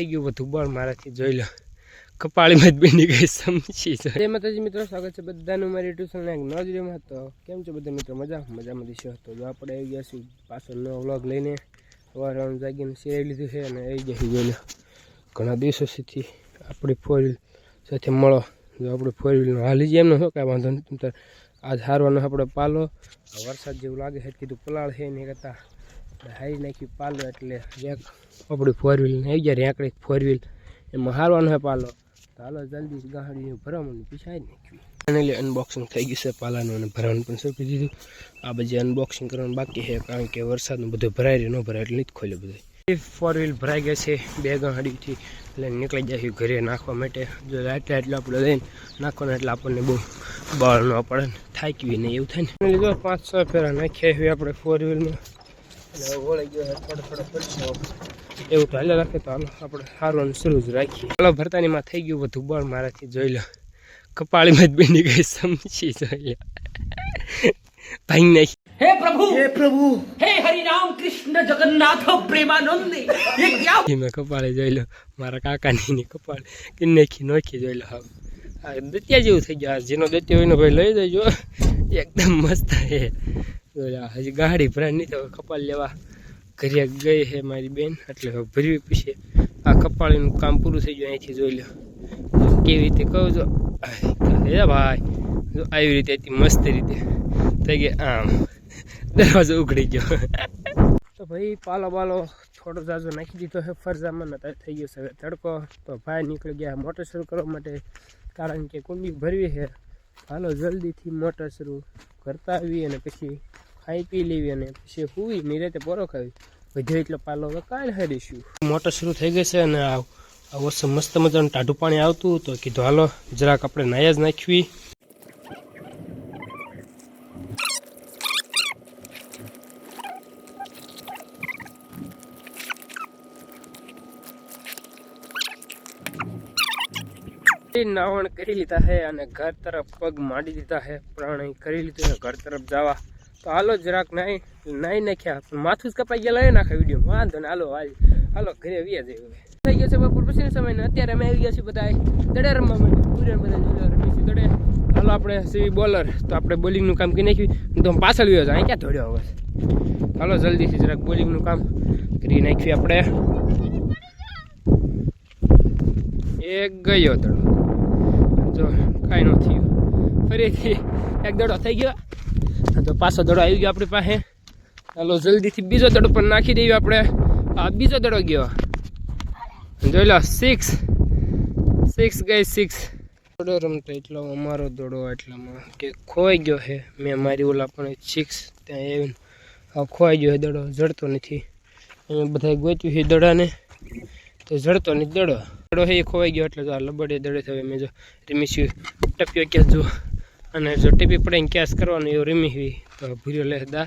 થઈ ગયું બધું. બળ મારાથી જોઈ લો. કપાળીમાં જ બની ગઈ સમજી જાય. માતાજી મિત્રો, સ્વાગત છે બધાનું મારી ટ્યુશન એક નજરીમાં તો કેમ છે બધા મિત્રો? મજા? મજામાં દિશો હતો જો આપણે આવી ગયા છીએ પાછળનો વ્લોગ લઈને. સવારે જાગીને સિરાઈ લીધું છે અને આવી ગયા જોઈ લો. ઘણા દિવસો સુધી આપણી ફોર વ્હીલ સાથે મળો. જો આપણે ફોર વ્હીલનો હાલી જાય એમનો શું કાંઈ વાંધો નથી. તમ આજ હારવાનો આપણે પાલો. વરસાદ જેવું લાગે છે. કીધું પલાળ છે ને કરતાં હારી નાખી પાલો એટલે રેક આપણી ફોર વ્હીલ આવી જાય રેંકડે ફોર વ્હીલ એમાં હારવાનો છે પાલો. તો હાલો જલ્દી ગાડી ભરવાનું પીછાઈ નાખ્યું ફાઇનલી અનબોક્સિંગ થઈ ગયું છે પાલાનું અને ભરવાનું પણ સોંપી દીધું. આ બધી અનબોક્સિંગ કરવાનું બાકી છે, કારણ કે વરસાદનું બધું ભરાય રહ્યું, ન ભરાય એટલે નથી ખોલ્યું બધું. ફોર વ્હીલ ભરાઈ ગયા છે, બે ગાડીથી એટલે નીકળી જાય ઘરે નાખવા માટે. જો એટલે એટલે આપણે લઈને નાખવાના એટલે આપણને બહુ બળ ન પડે ને થાકી નહીં એવું થાય ને. લીધો પાંચ છ ફેરા નાખ્યા આપણે ફોર વ્હીલમાં એવું તો હાલ રાખે તો હાલ આપણે સારું શરૂ જ રાખીએ. ચાલો ભરતાનીમાં થઈ ગયું બધું. બળ મારાથી જોઈ લો. કપાળીમાં જ બેની ગઈ સમજી જોઈ લો. ભાઈ નાખી. હે પ્રભુ! હે પ્રભુ! હે હરિરામ કૃષ્ણ જગન્નાથ પ્રેમાનંદ! મેં કપાળે જોઈ લો મારા કાકાની ને કપાળે. કે નાખી નોખી જોઈ લો. હા દત્યા જેવું થઈ ગયા. જેનો દત્યો હોય ભાઈ લઈ દેજો એકદમ મસ્ત છે. હજી ગાડી ભરાય નહીં તો કપાળ લેવા ઘરે ગઈ છે મારી બેન, એટલે ભરવી પછી આ કપાળીનું કામ પૂરું થઈ ગયું, અહીંથી જોઈ લો કેવી રીતે કહું, જો હે ભાઈ, જો આવી રીતે મસ્ત રીતે. થઈ ગયા આમ, દરવાજો ઉઘડી ગયો. તો ભાઈ, પાલો બાલો થોડો જાજો નાખી દીધો છે ફરજામાં થઈ ગયો છે તડકો. તો ભાઈ નીકળી ગયા મોટર શરૂ કરવા માટે, કારણ કે કુંડી ભરવી છે હાલો, જલ્દીથી મોટર શરૂ કરતા આવી અને પછી ખાઈ પી લેવી અને પછી હુવી નિરેતે પોરો ખાવી. વધ્યો એટલો પાલો કાલ હરીશું. મોટર શરૂ થઈ ગઈ છે અને આ વર્ષે મસ્ત મજાનું ટાઢું પાણી આવતું તો કીધું, હાલો, જરાક આપણે નાયા જ નાખવી. નાવણ કરી લીધા છે અને ઘર તરફ પગ માંડી દીધા છે. પ્રાણી કરી લીધું ઘર તરફ જવા. તો હાલો જરાક નાઈ નાઈ નાખ્યા. માથું જ કપાઈ ગયા લઈ નાખે વીડિયો વાંધો ને, હાલો, હાલ. હાલો, ઘરે વ્યા જઈએ થઈ ગયો છે બપોર પછી સમય ને અત્યારે અમે આવી ગયા છીએ બધા દડે રમવા માટે. પૂરે બધા જોડે છીએ. દડે. હાલો, આપણે સીવી બોલર. તો આપણે બોલિંગનું કામ કરી નાખ્યું. તો પાછળ ગયો છે. અહીં ક્યાં દોડ્યો હવે? હાલો, જલ્દીથી જરાક બોલિંગનું કામ કરી નાખ્યું આપણે. એક ગયો દડો. જો, કાંઈ ન થયું. ફરીથી એક દડો થઈ ગયો. તો પાછો દડો આવી ગયો આપણી પાસે. ચાલો જલ્દીથી બીજો દડો પણ નાખી દઈએ આપણે. આ બીજો દડો ગયો. જોઈ લો સિક્સ સિક્સ ગઈ સિક્સ દડો રમતો એટલો, અમારો દડો એટલામાં કે ખોવાઈ ગયો છે. મેં મારી ઓલા પણ સિક્સ ત્યાં આવીને ખોવાઈ ગયો છે દડો, જડતો નથી. અમે બધા ગોચ્યું છે દડાને. તો જડતો નથી દડો. છે એ ખોવાઈ ગયો એટલે જો આ લબડે દડે થયો. મેં જો રીમીસી ટપ્યો ક્યાં જો અને જો ટીપી પડે કેસ કરવાનું, એવું રીમી તો ભૂર્યો લે દા.